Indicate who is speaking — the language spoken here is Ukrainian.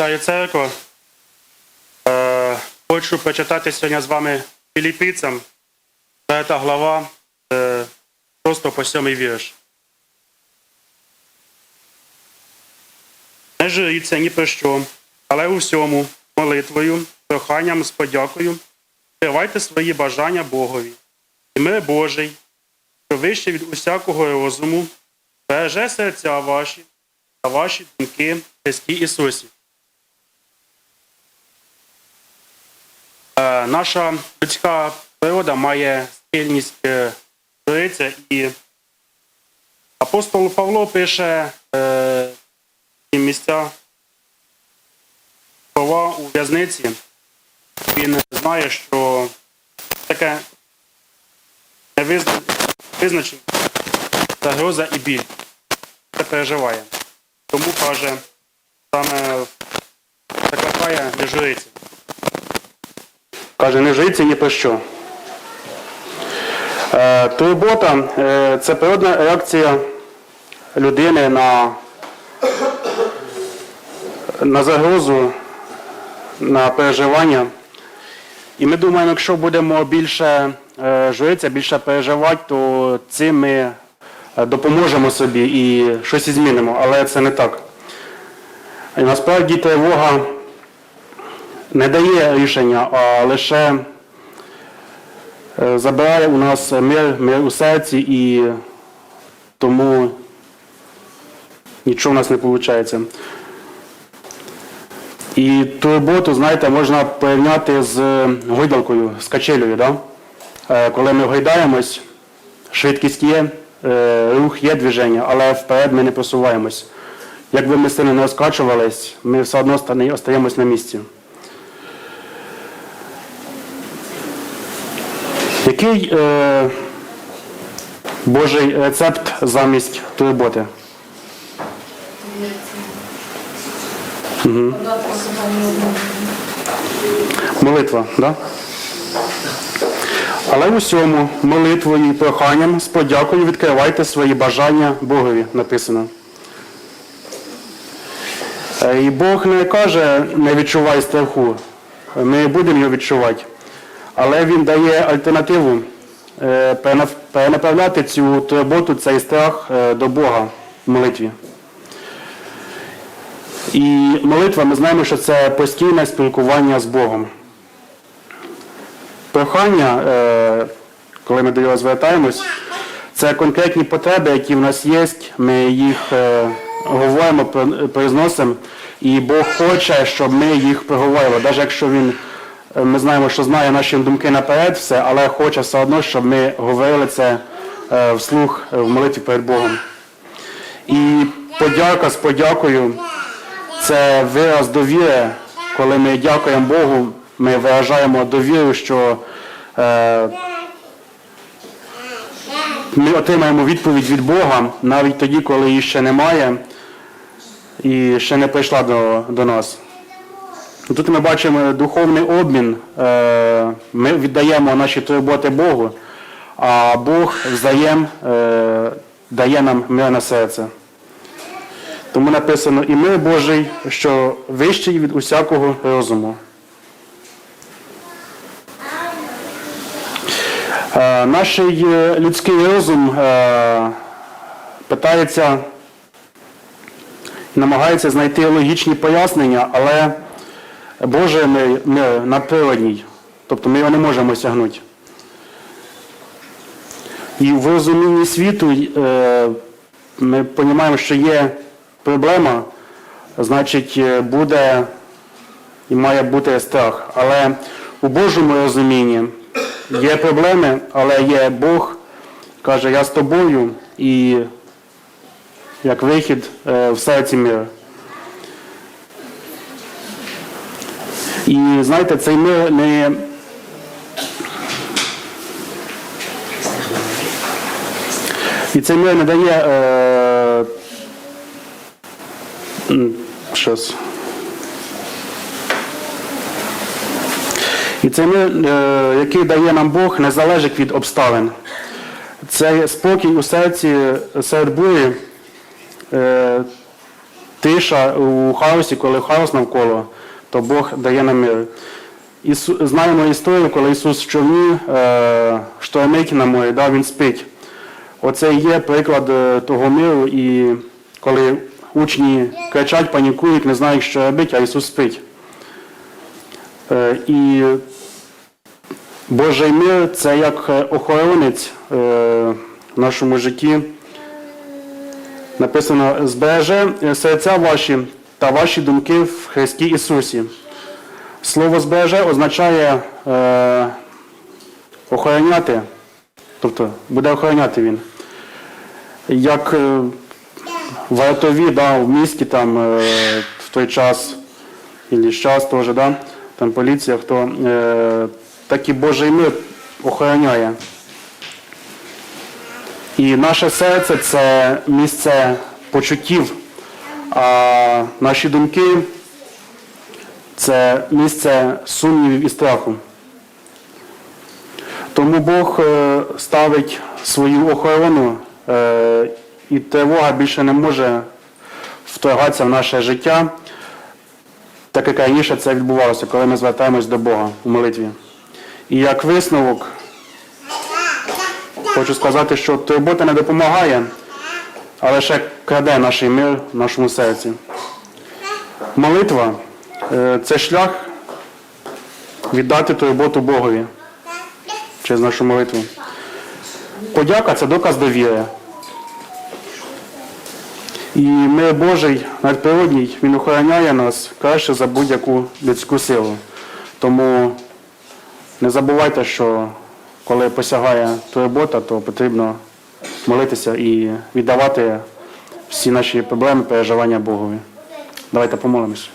Speaker 1: Вітаю церква. Е, хочу почитати сьогодні з вами філіппійцям, 5 глава, е, 6 по 7 вірш. Не журіться ні про що, але у всьому молитвою, проханням з подякою тривайте свої бажання Богові. І мир Божий, що вище від усякого розуму, береже серця ваші та ваші думки в Христі Ісусі. Наша людська природа має схильність е, і апостол Павло пише е, місця слова у в'язниці. Він знає, що таке невизначення, загроза і біль. Це переживає. Тому каже, саме закликає не журитися. Каже, не журіться ні про що. Е, турбота е, це природна реакція людини на, на загрозу, на переживання. І ми думаємо, якщо будемо більше е, журитися, більше переживати, то цим ми допоможемо собі і щось змінимо. Але це не так. І насправді тривога не дає рішення, а лише е, забирає у нас мир, мир у серці і тому нічого у нас не виходить. І ту роботу, знаєте, можна порівняти з гойдалкою, з качелею. Да? Е, Коли ми гойдаємось, швидкість є, е, рух є движення, але вперед ми не просуваємось. Якби ми сильно не розкачувались, ми все одно остаємось на місці. Який е, Божий рецепт замість турботи? Молитва, да? Але усьому молитвою і проханням з подякою відкривайте свої бажання Богові, написано. Е, І Бог не каже, не відчувай страху. Ми будемо його відчувати. Але Він дає альтернативу е, перенаправляти цю турботу, цей страх е, до Бога в молитві. І молитва, ми знаємо, що це постійне спілкування з Богом. Прохання, е, коли ми до нього звертаємось, це конкретні потреби, які в нас є, ми їх говоримо, про- произносимо, і Бог хоче, щоб ми їх проговорили. Навіть якщо Він, ми знаємо, що знає наші думки наперед, все, але хоче все одно, щоб ми говорили це е, вслух е, в молитві перед Богом. І подяка з подякою це вираз довіри, коли ми дякуємо Богу, ми виражаємо довіру, що е, ми отримаємо відповідь від Бога навіть тоді, коли її ще немає і ще не прийшла до, до нас. Тут ми бачимо духовний обмін. Е, Ми віддаємо наші турботи Богу, а Бог взаєм е, дає нам мирне серце. Тому написано і мир Божий, що вищий від усякого розуму. Е, Наш людський розум питається намагається знайти логічні пояснення, але Божий мир, мир надприродній, тобто ми його не можемо осягнути. І в розумінні світу е, ми розуміємо, що є проблема, значить е, буде і має бути страх. Але у Божому розумінні є проблеми, але є Бог, каже, я з тобою і як вихід е, в серці мир. І знаєте, цей мир не. І цей мир не дає. Е, щас. І цей мир, е, який дає нам Бог, не залежить від обставин. Це спокій у серці серед бурі, е, тиша у хаосі, коли хаос навколо, то Бог дає нам мир. Ісу, знаємо історію, коли Ісус в човні е, штормить на морі, да, Він спить. Оце і є приклад е, того миру, і коли учні кричать, панікують, не знають, що робити, а Ісус спить. Е, і Божий мир це як е, охоронець е, в нашому житті. Написано, збереже серця ваші та ваші думки в Христі Ісусі. Слово збереже означає е, охороняти, тобто буде охороняти він. Як е, вартові да, в місті там, е, в той час, і час теж, да, там поліція, хто е, так і Божий мир охороняє. І наше серце це місце почуттів, а наші думки це місце сумнівів і страху. Тому Бог е, ставить свою охорону, е, і тривога більше не може вторгатися в наше життя, так як раніше це відбувалося, коли ми звертаємось до Бога у молитві. І як висновок, хочу сказати, що турбота не допомагає, а лише краде наш мир в нашому серці. Молитва е, це шлях віддати турботу Богові через нашу молитву. Подяка це доказ довіри. І мир Божий надприродній, він охороняє нас краще за будь-яку людську силу. Тому не забувайте, що коли посягає турбота, то потрібно молитися і віддавати всі наші проблеми, переживання Богові. Давайте помолимось.